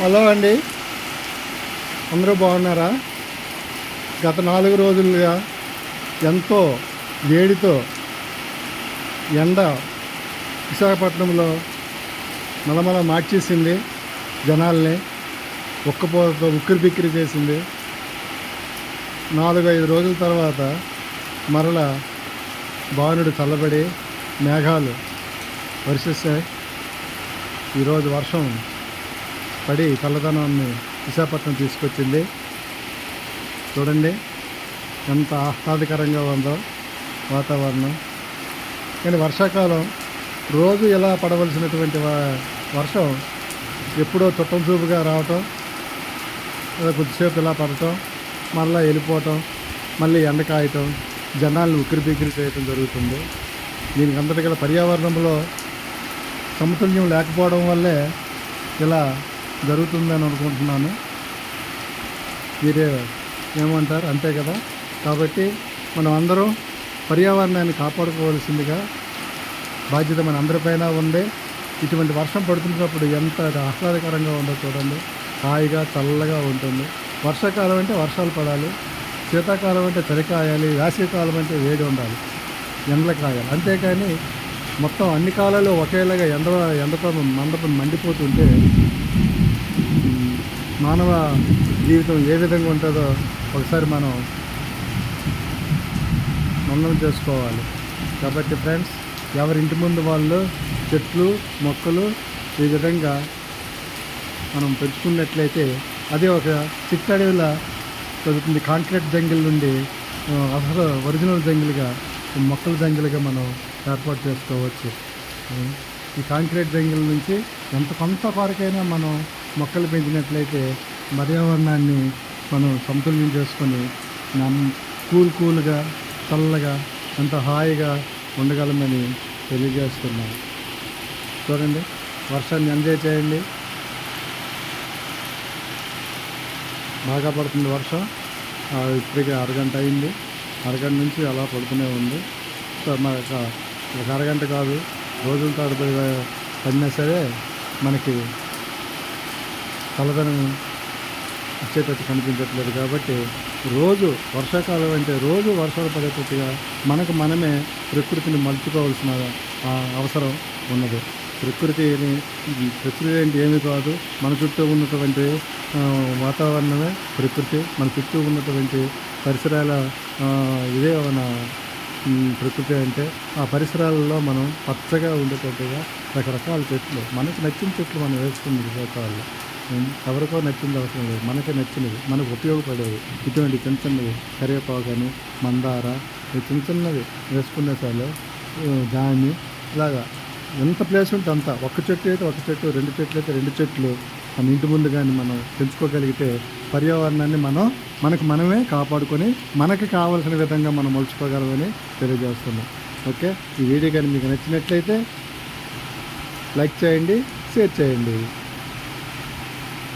Hello అండి. అందరూ బాగున్నారా? గత నాలుగు రోజులుగా ఎంతో వేడితో ఎండ విశాఖపట్నంలో మలమల మార్చేసింది జనాల్ని ఉక్కపోతతో ఉక్కిరి బిక్కిరి చేసింది. నాలుగు ఐదు రోజుల తర్వాత మరల బాణుడు చల్లబడి మేఘాలు వర్షిస్తాయి ఈరోజు వర్షం పడి చల్లదనాన్ని విశాఖపట్నం తీసుకొచ్చింది. చూడండి ఎంత ఆహ్లాదకరంగా ఉందో వాతావరణం. కానీ వర్షాకాలం రోజు ఎలా పడవలసినటువంటి వ- వర్షం ఎప్పుడో చుట్టం చూపుగా రావటం ఏదో కొద్దిసేపు ఇలా పడటం మళ్ళీ వెళ్ళిపోవటం మళ్ళీ ఎండ కాయటం జనాలను ఉక్కిరి బిక్కిరి చేయటం జరుగుతుంది. దీనికి అంతటి గల పర్యావరణంలో సమతుల్యం లేకపోవడం వల్లే ఇలా జరుగుతుందని అనుకుంటున్నాను. మీరే ఏమంటారు? అంతే కదా? కాబట్టి మనం అందరం పర్యావరణాన్ని కాపాడుకోవాల్సిందిగా బాధ్యత మన అందరిపైన ఉంది ఇటువంటి వర్షం పడుతున్నప్పుడు ఎంత ఆహ్లాదకరంగా ఉందో చూడండి. హాయిగా చల్లగా ఉంటుంది. వర్షాకాలం అంటే వర్షాలు పడాలి. శీతాకాలం అంటే చలికాయాలి. వేసవికాలం అంటే వేడి ఉండాలి. ఎండలు కాయాలి అంతేకాని మొత్తం అన్ని కాలాలు ఒకేలాగా ఎండ ఎండతో మండపం మండిపోతుంటే మానవ జీవితం ఏ విధంగా ఉంటుందో ఒకసారి మనం మనం చేసుకోవాలి. కాబట్టి ఫ్రెండ్స్ ఎవరి ఇంటి ముందు వాళ్ళు చెట్లు మొక్కలు ఈ విధంగా మనం పెంచుకున్నట్లయితే అదే ఒక చిట్టడవిలా చదువుతుంది కాంక్రీట్ జంగిల్ నుండి అసలు ఒరిజినల్ జంగిల్గా మొక్కల జంగిల్గా మనం ఏర్పాటు చేసుకోవచ్చు. ఈ కాంక్రీట్ జంగిల్ నుంచి ఎంత కొంత వరకైనా మనం మొక్కలు పెంచినట్లయితే పర్యావరణాన్ని మనం సమతుల్యం చేసుకొని నమ్ కూల్ కూల్గా చల్లగా ఎంత హాయిగా ఉండగలమని తెలియజేస్తున్నాను. చూడండి వర్షాన్ని ఎంజాయ్ చేయండి. బాగా పడుతుంది వర్షం. ఇప్పటికే అరగంట అయింది. అరగంట నుంచి అలా పడుతూనే ఉంది. సో మన ఒక ఒక అరగంట కాదు రోజుల తరబడి పడినా సరే మనకి చల్లదనం ఇచ్చేటట్టు కనిపించట్లేదు కాబట్టి రోజు వర్షాకాలం అంటే రోజు వర్షాలు పడేటట్టుగా మనకు మనమే ప్రకృతిని మలుచుకోవాల్సిన అవసరం ఉన్నది. ప్రకృతిని ప్రకృతి అంటే ఏమి కాదు. మన చుట్టూ ఉన్నటువంటి వాతావరణమే ప్రకృతి. మన చుట్టూ ఉన్నటువంటి పరిసరాల ఇదే మన ప్రకృతి అంటే ఆ పరిసరాలలో మనం పచ్చగా ఉండేటట్టుగా రకరకాల చెట్లు మనకు నచ్చిన చెట్లు మనం వేసుకుంది జీవితాల్లో ఎవరికో నచ్చింది అవసరం లేదు. మనకే నచ్చినవి మనకు ఉపయోగపడేవి ఇటువంటి చిన్న చిన్నవి కరివేపాకు కానీ మందార ఈ చిన్న చిన్నవి వేసుకునే సార్లు. దాన్ని ఇలాగా ఎంత ప్లేస్ ఉంటే అంత. ఒక చెట్టు అయితే ఒక చెట్టు రెండు చెట్లు అయితే రెండు చెట్లు. మన ఇంటి ముందు కానీ మనం పెంచుకోగలిగితే పర్యావరణాన్ని మనం మనకు మనమే కాపాడుకొని మనకి కావాల్సిన విధంగా మనం మలుచుకోగలమని తెలియజేస్తున్నాం. ఓకే? ఈ వీడియో కానీ మీకు నచ్చినట్లయితే లైక్ చేయండి షేర్ చేయండి.